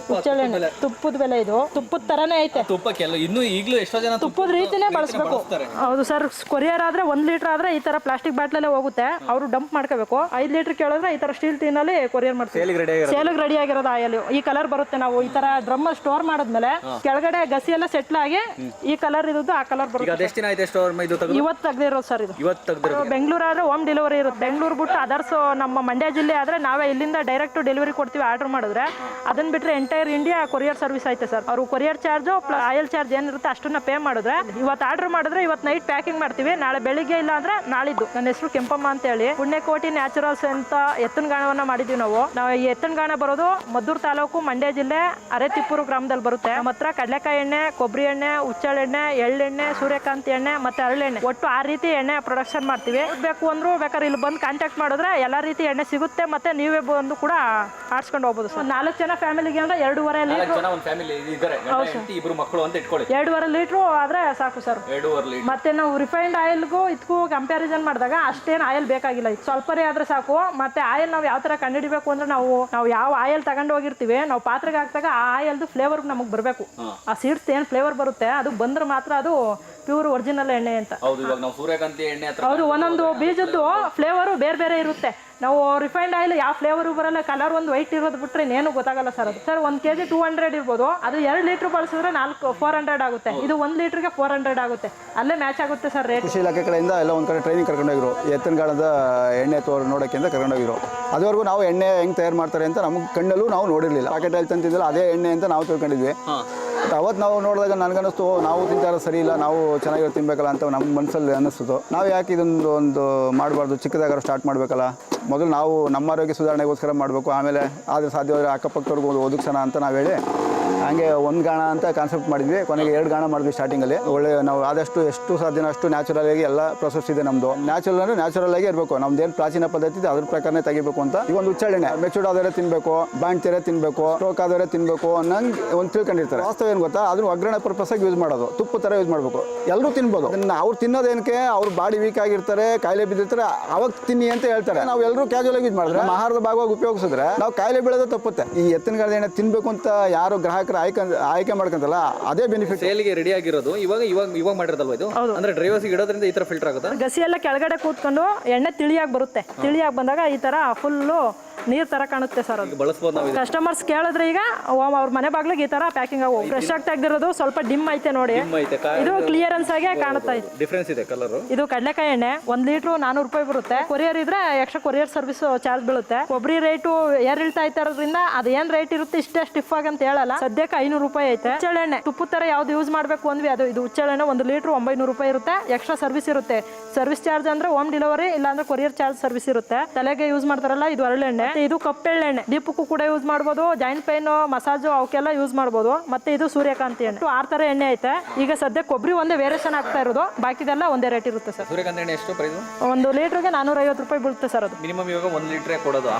ಹುಚ್ಚೆಳ್ಳೆಣ್ಣೆ ತುಪ್ಪದ ಬೆಲೆ. ಇದು. ತುಪ್ಪದ ತರನೇ ಐತೆ. ತುಪ್ಪ ಕೆಲ ಇನ್ನೂ ಈಗಲೂ ಎಷ್ಟೋ ಜನ ತುಪ್ಪದ ರೀತಿನೇ ಬಳಸಬೇಕು. ಬಳಸ್ತಾರೆ. ಹೌದು ಸರ್ ಕೊರಿಯರ್ ಆದ್ರೆ ಒಂದ್ ಲೀಟರ್ ಆದ್ರೆ ಈ ತರ ಪ್ಲಾಸ್ಟಿಕ್ ಬಾಟ್ಲಲ್ಲೇ ಹೋಗುತ್ತೆ. ಅವರು ಡಂಪ್ ಮಾಡ್ಕೋಬೇಕು. ಐದ್ ಲೀಟರ್ ಕೇಳಿದ್ರೆ ಈ ತರ ಸ್ಟೀಲ್ ಟೀನಲ್ಲಿ ಕೊರಿಯರ್ ಮಾಡ್ತೀವಿ ಸೇಲಿಗೆ ರೆಡಿ ಆಗಿರೋ ಸೇಲಿಗೆ ರೆಡಿ ಆಗಿರೋದು ಆಯಲ್ ಈ ಕಲರ್ ಬರುತ್ತೆ ನಾವು. ಈ ತರ ಡ್ರಮ್ ಸ್ಟೋರ್ ಮಾಡಿದ್ಮೇಲೆ ಕೆಳಗಡೆ ಗಸಿ ಎಲ್ಲ ಸೆಟ್ಲ್ ಆಗಿ ಈ ಕಲರ್ ಇರೋದು ಆ ಕಲರ್ ಈಗ ಬರುತ್ತೆ ಅದೆಷ್ಟು ದಿನ ಆಯ್ತು ಎಷ್ಟು ಅವ್ರ ಇದು ತೆಗೆದು? ಇವತ್ತು ತೆಗ್ದಿರೋದು ಸರ್ ಇದು. ಇವತ್ತು ತೆಗ್ದಿರೋ ಬೆಂಗಳೂರು ಆದ್ರೆ ಹೋಮ್ ಡೆಲಿವರಿ ಇರುತ್ತೆ. ಬೆಂಗಳೂರು ಬಿಟ್ಟು ಅದರ್ಸ್ ನಮ್ಮ ಮಂಡ್ಯ ಜಿಲ್ಲೆ ಆದ್ರೆ ನಾವೇ ಇಲ್ಲಿಂದ ಡೈರೆಕ್ಟ್ ಡೆಲಿವರಿ ಕೊಡ್ತೀವಿ ಆರ್ಡರ್ ಮಾಡಿದ್ರೆ. ಅದನ್ನ ಬಿಟ್ರೆ ಎಂಟೈರ್ ಇಂಡಿಯಾ ಕೊರಿಯರ್ ಸರ್ವಿಸ್ ಐತೆ ಸರ್ ಅವರು ಕೊರಿಯರ್ ಚಾರ್ಜ್ ಆಯಲ್ ಚಾರ್ಜ್ ಏನಿರುತ್ತೆ ಅಷ್ಟನ್ನ ಪೇ ಮಾಡಿದ್ರೆ, ಇವತ್ತು ಆರ್ಡರ್ ಮಾಡಿದ್ರೆ ಇವತ್ತು ನೈಟ್ ಪ್ಯಾಕಿಂಗ್ ಮಾಡ್ತೀವಿ, ನಾಳೆ ಬೆಳಿಗ್ಗೆ ಇಲ್ಲ ಅಂದ್ರೆ ನಾಳಿದ್ದು. ನನ್ನ ಹೆಸರು ಕೆಂಪಮ್ಮ ಅಂತ ಹೇಳಿ ಪುಣ್ಯಕೋಟಿ ನ್ಯಾಚುರಲ್ಸ್ ಅಂತ ಎತ್ತಿನ ಗಾಣವನ್ನ ಮಾಡಿದ್ವಿ ನಾವು. ನಾವು ಈ ಬರೋದು ಮದ್ದೂರು ತಾಲೂಕು ಮಂಡ್ಯ ಜಿಲ್ಲೆ ಅರೆತಿಪ್ಪೂರು ಗ್ರಾಮದಲ್ಲಿ ಬರುತ್ತೆ. ನಮ್ಮ ಹತ್ರ ಕಡಲೆಕಾಯಿ ಎಣ್ಣೆ, ಕೊಬ್ಬರಿ ಎಣ್ಣೆ ಹುಚ್ಚಳೆಣ್ಣೆ ಎಳ್ಳೆಣ್ಣೆ ಸೂರ್ಯಕಾಂತಿ ಎಣ್ಣೆ ಮತ್ತೆ ಅರಳೆಣ್ಣೆ ಒಟ್ಟು ಆ ರೀತಿ ಎಣ್ಣೆ ಪ್ರೊಡಕ್ಷನ್ ಮಾಡ್ತೀವಿ. ಬೇಕು ಅಂದ್ರು ಬೇಕಾದ್ರೆ ಇಲ್ಲಿ ಬಂದು ಕಾಂಟ್ಯಾಕ್ಟ್ ಮಾಡಿದ್ರೆ ಎಲ್ಲ ರೀತಿ ಎಣ್ಣೆ ಸಿಗುತ್ತೆ ಮತ್ತೆ ನೀವೇ ಬಂದು ಕೂಡ ಆಡ್ಸ್ಕೊಂಡು ಹೋಗ್ಬೋದು ನಾಲ್ಕು ಜನ ಫ್ಯಾಮಿಲಿಗೆ ಅಂದ್ರೆ ಎರಡೂವರೆ ಲೀಟರ್. ಜನ ಒಂದು ಫ್ಯಾಮಿಲಿ ಇದ್ದಾರೆ. ಗಂಡ ಹೆಂಡತಿ ಇಬ್ರು ಮಕ್ಕಳು ಅಂತ ಇಟ್ಕೊಳ್ಳಿ. ಎರಡೂವರೆ ಲೀಟ್ರು ಆದ್ರೆ ಸಾಕು ಸರ್. ಎರಡೂವರೆ ಲೀಟರ್. ಮತ್ತೆ ನಾವು ರಿಫೈನ್ಡ್ ಆಯಿಲ್ಗೂ ಇದಕ್ಕೂ ಕಂಪ್ಯಾರಿಸನ್ ಮಾಡಿದಾಗ ಅಷ್ಟೇನು ಆಯಿಲ್ ಬೇಕಾಗಿಲ್ಲ. ಇದು ಸ್ವಲ್ಪನೇ ಆದ್ರೆ ಸಾಕು. ಮತ್ತೆ ಆಯಿಲ್ ನಾವು ಯಾವ ಥರ ಕಂಡುಹಿಡಬೇಕು ಅಂದ್ರೆ ನಾವು ನಾವು ಯಾವ ಆಯಿಲ್ ತಗೊಂಡು ಹೋಗಿರ್ತೀವಿ ನಾವು ಪಾತ್ರೆಗೆ ಹಾಕಿದಾಗ ಆ ಆಯಿಲ್ದು ಫ್ಲೇವರ್ ನಮಗೆ ಬರಬೇಕು. ಆ ಸೀಡ್ಸ್ ಏನು ಫ್ಲೇವರ್ ಬರುತ್ತೆ ಅದು ಬಂದ್ರೆ ಮಾತ್ರ ಅದು ಪ್ಯೂರ್ ಒರಿಜಿನಲ್ ಎಣ್ಣೆ ಅಂತ. ಹೌದು ಇವಾಗ ನಾವು ಸೂರ್ಯಕಾಂತಿ ಎಣ್ಣೆ ಹತ್ರ ಹೌದು ಒಂದೊಂದು ಬೀಜದ್ದು ಫ್ಲೇವರು ಬೇರೆ ಬೇರೆ ಇರುತ್ತೆ. ನಾವು ರಿಫೈನ್ಡ್ ಆಯಿಲ್ ಯಾವ ಫ್ಲೇವರ್ ಬರಲ್ಲ ಕಲರ್ ಒಂದು ವೈಟ್ ಇರೋದು ಬಿಟ್ರೆ ಇನ್ನೇನು ಗೊತ್ತಾಗಲ್ಲ ಸರ್ ಅದು. ಸರ್ ಒಂದು ಕೆ ಜಿ ಟೂ ಹಂಡ್ರೆಡ್ ಇರ್ಬೋದು. ಅದು ಎರಡು ಲೀಟ್ರ್ ಬಳಸಿದ್ರೆ ನಾಲ್ಕು ಫೋರ್ ಹಂಡ್ರೆಡ್ ಆಗುತ್ತೆ. ಇದು ಒಂದು ಲೀಟ್ರಿಗೆ ಫೋರ್ ಹಂಡ್ರೆಡ್ ಆಗುತ್ತೆ. ಅಲ್ಲೇ ಮ್ಯಾಚ್ ಆಗುತ್ತೆ ಸರ್ ರೇಟ್ ಕೃಷಿ ಇಲಾಖೆ ಕಡೆಯಿಂದ ಎಲ್ಲ ಒಂದು ಕಡೆ ಟ್ರೈನಿಂಗ್ ಕರ್ಕೊಂಡೋಗಿರು ಎತ್ತಿನ ಕಾಲದ ಎಣ್ಣೆ ತೋರ್ ನೋಡೋಕ್ಕೆ ಅಂತ ಕರ್ಕೊಂಡೋಗಿರು ಅದುವರೆಗೂ ನಾವು ಎಣ್ಣೆ ಹೆಂಗೆ ತಯಾರು ಮಾಡ್ತಾರೆ ಅಂತ ನಮಗೆ ಕಣ್ಣಲ್ಲೂ ನಾವು ನೋಡಿರಲಿಲ್ಲ. ಪ್ಯಾಕೆಟಲ್ಲಿ ತಂತಿದ್ದಲ್ಲ ಅದೇ ಎಣ್ಣೆ ಅಂತ ನಾವು ತಿಳ್ಕೊಂಡಿದ್ವಿ. ಅವತ್ತು ನಾವು ನೋಡಿದಾಗ ನನಗನ್ನಿಸ್ತು ನಾವು ತಿಂತಾರ ಸರಿ ಇಲ್ಲ ನಾವು ಚೆನ್ನಾಗಿರೋ ತಿನ್ಬೇಕಲ್ಲ ಅಂತ ನಮ್ಮ ಮನಸ್ಸಲ್ಲಿ ಅನ್ನಿಸ್ತು. ನಾವು ಯಾಕೆ ಇದೊಂದು ಒಂದು ಮಾಡಬಾರ್ದು, ಚಿಕ್ಕದಾಗಾರ ಸ್ಟಾರ್ಟ್ ಮಾಡಬೇಕಲ್ಲ? ಮೊದಲು ನಾವು ನಮ್ಮ ಆರೋಗ್ಯ ಸುಧಾರಣೆಗೋಸ್ಕರ ಮಾಡಬೇಕು, ಆಮೇಲೆ ಆದರೆ ಸಾಧ್ಯವಾದರೆ ಅಕ್ಕಪಕ್ಕದವ್ರಿಗೆ ಒಂದು ಒದಗಿಸೋಣ ಅಂತ ನಾವು ಹೇಳಿ ಹಂಗೆ ಒಂದು ಗಾಣ ಅಂತ ಕಾನ್ಸೆಪ್ಟ್ ಮಾಡಿದ್ವಿ. ಕೊನೆಗೆ ಎರಡು ಗಾಣ ಮಾಡಿದ್ವಿ ಸ್ಟಾರ್ಟಿಂಗಲ್ಲಿ ಒಳ್ಳೆ ನಾವು ಆದಷ್ಟು ಎಷ್ಟು ಸಾಧ್ಯನೋ ಅಷ್ಟು ನ್ಯಾಚುರಲ್ ಆಗಿ ಎಲ್ಲ ಪ್ರೊಸೆಸ್ ಇದೆ ನಮ್ಮದು ನ್ಯಾಚುರಲ್ ಅಂದರೆ ನ್ಯಾಚುರಲ್ ಆಗಿ ಇರಬೇಕು. ನಮ್ದು ಏನು ಪ್ರಾಚೀನ ಪದ್ಧತಿ ಇದೆ, ಅದ್ರ ಪ್ರಕಾರನೇ ತೆಗಿಬೇಕು ಅಂತ. ಈ ಒಂದು ಉಚ್ಚಾರಣೆ ಮೆಚೂರ್ಡ್ ಆದರೆ ತಿನ್ನಬೇಕು ತೆರೆ ತಿನ್ನಬೇಕು ಸ್ಟ್ರೋಕ್ ಆದರೆ ತಿನ್ನಬೇಕು ಅನ್ನಂಗೆ ಒಂದು ತಿಳ್ಕೊಂಡಿರ್ತಾರೆ. ವಾಸ್ತವ ಏನು ಗೊತ್ತಾ? ಅದನ್ನು ಒಗ್ಗರಣೆ ಆಗಿ ಯೂಸ್ ಮಾಡೋದು. ತುಪ್ಪ ಥರ ಯೂಸ್ ಮಾಡಬೇಕು. ಎಲ್ಲರೂ ತಿನ್ಬೋದು. ಅವ್ರು ತಿನ್ನೋದೇನಕ್ಕೆ ಅವ್ರು ಬಾಡಿ ವೀಕ್ ಆಗಿರ್ತಾರೆ, ಕಾಯಿಲೆ ಬಿದ್ದಿರ್ತಾರೆ, ಅವಾಗ ತಿನ್ನಿ ಅಂತ ಹೇಳ್ತಾರೆ. ನಾವು ಎಲ್ಲರೂ ಕ್ಯಾಜುವಲ್ ಆಗಿ ಯೂಸ್ ಮಾಡಿದ್ರೆ ಆಹಾರದ ಭಾಗವಾಗಿ ಉಪಯೋಗಿಸಿದ್ರೆ, ನಾವು ಕಾಯಿಲೆ ಬೀಳೋದು ತಪ್ಪುತ್ತೆ. ಈ ಎತ್ತಿನ ಗಾಡಿ ಎಣ್ಣೆ ತಿನ್ನಬೇಕು ಅಂತ ಯಾರು ಗ್ರಾಹಕರು ಆಯ್ಕೆ ಆಯ್ಕೆ ಮಾಡ್ಕೊಂತಲ್ಲ ಅದೇ ಬೆನಿಫಿಟ್ ಸೇಲ್ಗೆ ರೆಡಿ ಆಗಿರೋದು. ಇವಾಗ ಇವಾಗ ಇವಾಗ ಮಾಡಿರೋದಲ್ವ ಇದು? ಅಂದ್ರೆ ಡ್ರೈವರ್ಸ್ ಇಡೋದ್ರಿಂದ ಈ ತರ ಫಿಲ್ಟರ್ ಆಗುತ್ತೆ? ಗಸಿ ಎಲ್ಲ ಕೆಳಗಡೆ ಕೂತ್ಕೊಂಡು ಎಣ್ಣೆ ತಿಳಿಯಾಗಿ ಬರುತ್ತೆ. ತಿಳಿಯಾಗಿ ಬಂದಾಗ ಈ ತರ ಫುಲ್ಲು ನೀರ್ ತರ ಕಾಣುತ್ತೆ ಸರ್ ಅದು. ಈಗ ಬಳಸ್ಬೋದು ನಾವು ಕಸ್ಟಮರ್ಸ್ ಕೇಳಿದ್ರೆ ಈಗ ಅವ- ಅವ್ರ ಮನೆ ಬಾಗ್ಲಿಗೆ ಈ ತರ ಪ್ಯಾಕಿಂಗ್ ಆಗ ಫ್ರೆಶ್ ಆಗಿ ತೆಗ್ದಿರೋದು ಸ್ವಲ್ಪ ಡಿಮ್ ಐತೆ ನೋಡಿ. ಐತೆ ಇದು ಕ್ಲಿಯರೆನ್ಸ್ ಆಗಿ ಕಾಣುತ್ತಾ ಇದೆ ಡಿಫ್ರೆನ್ಸ್ ಇದೆ ಕಲರ್ ಇದು ಕಡಲೆಕಾಯಿ ಎಣ್ಣೆ ಒಂದ್ ಲೀಟ್ರು ನಾನೂರು ರೂಪಾಯಿ ಬರುತ್ತೆ. ಕೊರಿಯರ್ ಇದ್ರೆ ಎಕ್ಸ್ಟ್ರಾ ಕೊರಿಯರ್ ಸರ್ವಿಸ್ ಚಾರ್ಜ್ ಬೀಳುತ್ತೆ. ಕೊಬ್ಬರಿ ರೇಟು ಏರಿಳ್ತಾ ಇರೋದ್ರಿಂದ ಅದೇನ್ ಏನ್ ರೇಟ್ ಇರುತ್ತೆ ಇಷ್ಟೇ ಸ್ಟಿಫ್ ಆಗಿ ಅಂತ ಹೇಳಲ್ಲ. ಸದ್ಯಕ್ಕೆ ಐನೂರು ರೂಪಾಯಿ ಐತೆ. ಹುಚ್ಚಳೆಣ್ಣೆ ತುಪ್ಪದ ತರ ಯಾವ್ದು ಯೂಸ್ ಮಾಡಬೇಕು ಅಂದ್ವಿ ಅದು ಇದು ಹುಚ್ಚಳೆಣ್ಣೆ ಒಂದು ಲೀಟ್ರ್ ಒಂಬೈನೂರು ರೂಪಾಯಿ ಇರುತ್ತೆ. ಎಕ್ಸ್ಟ್ರಾ ಸರ್ವಿಸ್ ಇರುತ್ತೆ. ಸರ್ವಿಸ್ ಚಾರ್ಜ್ ಅಂದ್ರೆ ಹೋಮ್ ಡೆಲಿವರಿ ಇಲ್ಲಾಂದ್ರೆ ಕೊರಿಯರ್ ಚಾರ್ಜ್ ಸರ್ವಿಸ್ ಇರುತ್ತೆ. ತಲೆಗೆ ಯೂಸ್ ಮಾಡ್ತಾರಲ್ಲ ಇದು ಹರಳೆಣ್ಣೆ ಇದು ಕಪ್ಪೆಳ್ಳೆಣ್ಣೆ. ದೀಪಕ್ಕೂ ಕೂಡ ಯೂಸ್ ಮಾಡ್ಬೋದು. ಜಾಯಿಂಟ್ ಪೈನ್ ಮಸಾಜು ಅವಕ್ಕೆಲ್ಲ ಯೂಸ್ ಮಾಡ್ಬೋದು. ಮತ್ತೆ ಇದು ಸೂರ್ಯಕಾಂತಿ ಎಣ್ಣೆ. ಇದು ಆರು ತರ ಎಣ್ಣೆ ಐತೆ. ಈಗ ಸದ್ಯ ಕೊಬ್ಬರಿ ಒಂದೇ ವೇರಿಯೇಷನ್ ಆಗ್ತಾ ಇರೋದು. ಬಾಕಿದೆಲ್ಲ ಒಂದೇ ರೇಟ್ ಇರುತ್ತೆ ಸರ್. ಸೂರ್ಯಕಾಂತಿ ಎಣ್ಣೆ ಎಷ್ಟು ಪ್ರೈಸ್ ಒಂದು ಲೀಟ್ರಿಗೆ ನಾನೂರ ಐವತ್ತು ರೂಪಾಯಿ ಬೀಳುತ್ತೆ ಸರ್ ಅದು. ಮಿನಿಮಮ್ ಇವಾಗ ಒಂದು ಲೀಟ್ರೇ ಕೊಡೋದು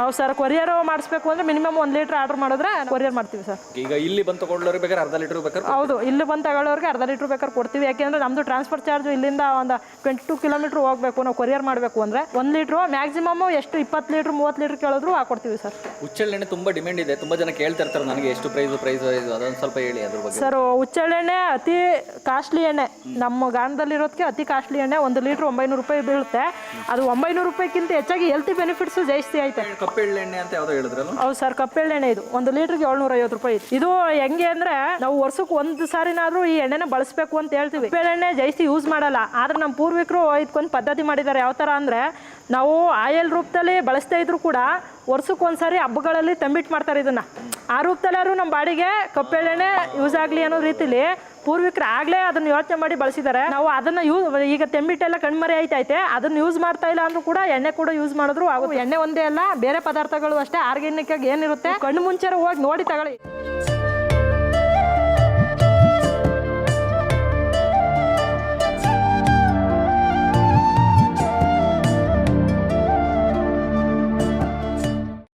ಹೌದು ಸರ್. ಕೊರಿಯರ್ ಮಾಡಿಸ್ಬೇಕು ಅಂದ್ರೆ ಮಿನಿಮಮ್ ಒಂದು ಲೀಟರ್ ಆರ್ಡರ್ ಮಾಡಿದ್ರೆ ಕೊರಿಯರ್ ಮಾಡ್ತೀವಿ ಸರ್. ಈಗ ಇಲ್ಲಿ ಬಂದು ತಗೊಳ್ಳೋರು ಬೇಕಾದ್ರೆ ಅರ್ಧ ಲೀಟರ್ ಬೇಕಾದ್ರೆ ಹೌದು ಇಲ್ಲಿ ಬಂದು ತಗೊಳ್ಳೋರಿಗೆ ಅರ್ಧ ಲೀಟ್ರ್ ಬೇಕಾದ್ರೆ ಕೊಡ್ತೀವಿ. ಯಾಕೆಂದ್ರೆ ನಮ್ದು ಟ್ರಾನ್ಸ್ಫರ್ ಚಾರ್ಜ್ ಇಲ್ಲಿಂದ ಒಂದು ಟ್ವೆಂಟಿ ಟೂ ಕಿಲೋಮೀಟರ್ ಹೋಗಬೇಕು ನಾವು ಕೊರಿಯರ್ ಮಾಡಬೇಕು ಅಂದ್ರೆ ಒಂದು ಲೀಟ್ರು ಮ್ಯಾಕ್ಸಿಮಮ್ ಎಷ್ಟು ಇಪ್ಪತ್ತು ಲೀಟ್ರ್ ಮೂವತ್ತು ಲೀಟ್ರ್ ಕೇಳಿದ್ರು ಹಾಕೊಡ್ತೀವಿ ಸರ್. ಹುಚ್ಚೆಳ್ಳೆಣ್ಣೆ ತುಂಬಾ ಡಿಮ್ಯಾಂಡ್ ಇದೆ. ತುಂಬಾ ಜನ ಕೇಳ್ತಾ ಇರ್ತಾರೆ ನನಗೆ ಎಷ್ಟು ಪ್ರೈಸ್ ಪ್ರೈಸ್ ಅದೊಂದು ಸ್ವಲ್ಪ ಹೇಳಿ ಅದ್ರ ಬಗ್ಗೆ. ಸರ್ ಹುಚ್ಚಳೆಣ್ಣೆ ಅತಿ ಕಾಸ್ಟ್ಲಿ ಎಣ್ಣೆ. ನಮ್ಮ ಗಾಣದಲ್ಲಿರೋದಕ್ಕೆ ಅತಿ ಕಾಸ್ಟ್ಲಿ ಎಣ್ಣೆ ಒಂದು ಲೀಟ್ರ್ ಒಂಬೈನೂರು ರೂಪಾಯಿ ಬೀಳುತ್ತೆ. ಅದು ಒಂಬೈನೂರು ರೂಪಾಯಿಗಿಂತ ಹೆಚ್ಚಾಗಿ ಹೆಲ್ತಿ ಬೆನಿಫಿಟ್ಸು ಜಾಸ್ತಿ ಐತೆ. ಕಪ್ಪೆಳ್ಳೆಣ್ಣೆ ಅಂತ ಯಾವುದೋ ಹೇಳಿದ್ರಲ್ಲ? ಹೌದು ಸರ್ ಕಪ್ಪೆಳ್ಳೆಣ್ಣೆ ಇದು. ಒಂದು ಲೀಟ್ರಿಗೆ ಏಳ್ನೂರ ಐವತ್ತು ರೂಪಾಯಿ ಇದು. ಇದು ಹೆಂಗೆ ಅಂದ್ರೆ ನಾವು ವರ್ಷಕ್ಕೆ ಒಂದು ಸಾರಿನಾದ್ರೂ ಈ ಎಣ್ಣೆನ ಬಳಸಬೇಕು ಅಂತ ಹೇಳ್ತೀವಿ. ಎಣ್ಣೆ ಜಾಸ್ತಿ ಯೂಸ್ ಮಾಡಲ್ಲ. ಆದ್ರೆ ನಮ್ಮ ಪೂರ್ವಿಕರು ಇದಕ್ಕೊಂದು ಪದ್ಧತಿ ಮಾಡಿದ್ದಾರೆ. ಯಾವ ಥರ ಅಂದ್ರೆ ನಾವು ಆಯಲ್ ರೂಪದಲ್ಲಿ ಬಳಸ್ತಾ ಇದ್ರು ಕೂಡ ವರ್ಷಕ್ಕೆ ಒಂದ್ಸಾರಿ ಹಬ್ಬಗಳಲ್ಲಿ ತಂಬಿಟ್ಟು ಮಾಡ್ತಾರೆ ಇದನ್ನ. ಆ ರೂಪದಲ್ಲಾದ್ರು ನಮ್ಮ ಬಾಡಿಗೆ ಕಪ್ಪೆಳ್ಳೆಣ್ಣೆ ಯೂಸ್ ಆಗಲಿ ಅನ್ನೋ ರೀತಿಲಿ ಪೂರ್ವಿಕರು ಆಗ್ಲೇ ಅದನ್ನ ಯೋಚನೆ ಮಾಡಿ ಬಳಸಿದ್ದಾರೆ ನಾವು ಅದನ್ನ ಯೂಸ್ ಈಗ ತೆಂಬಿಟ್ಟೆಲ್ಲ ಕಣ್ಮರೆ ಐತೈತೆ. ಅದನ್ನ ಯೂಸ್ ಮಾಡ್ತಾ ಇಲ್ಲ ಅಂದ್ರೂ ಕೂಡ ಎಣ್ಣೆ ಕೂಡ ಯೂಸ್ ಮಾಡಿದ್ರು ಆಗುತ್ತೆ. ಎಣ್ಣೆ ಒಂದೇ ಅಲ್ಲ ಬೇರೆ ಪದಾರ್ಥಗಳು ಅಷ್ಟೇ ಆರ್ಗ್ಯಾನಿಕ್ ಆಗಿ ಏನಿರುತ್ತೆ? ಕಣ್ಣು ಮುಂಚೆ ಹೋಗಿ ನೋಡಿ ತಗೊಳ್ಳಿ.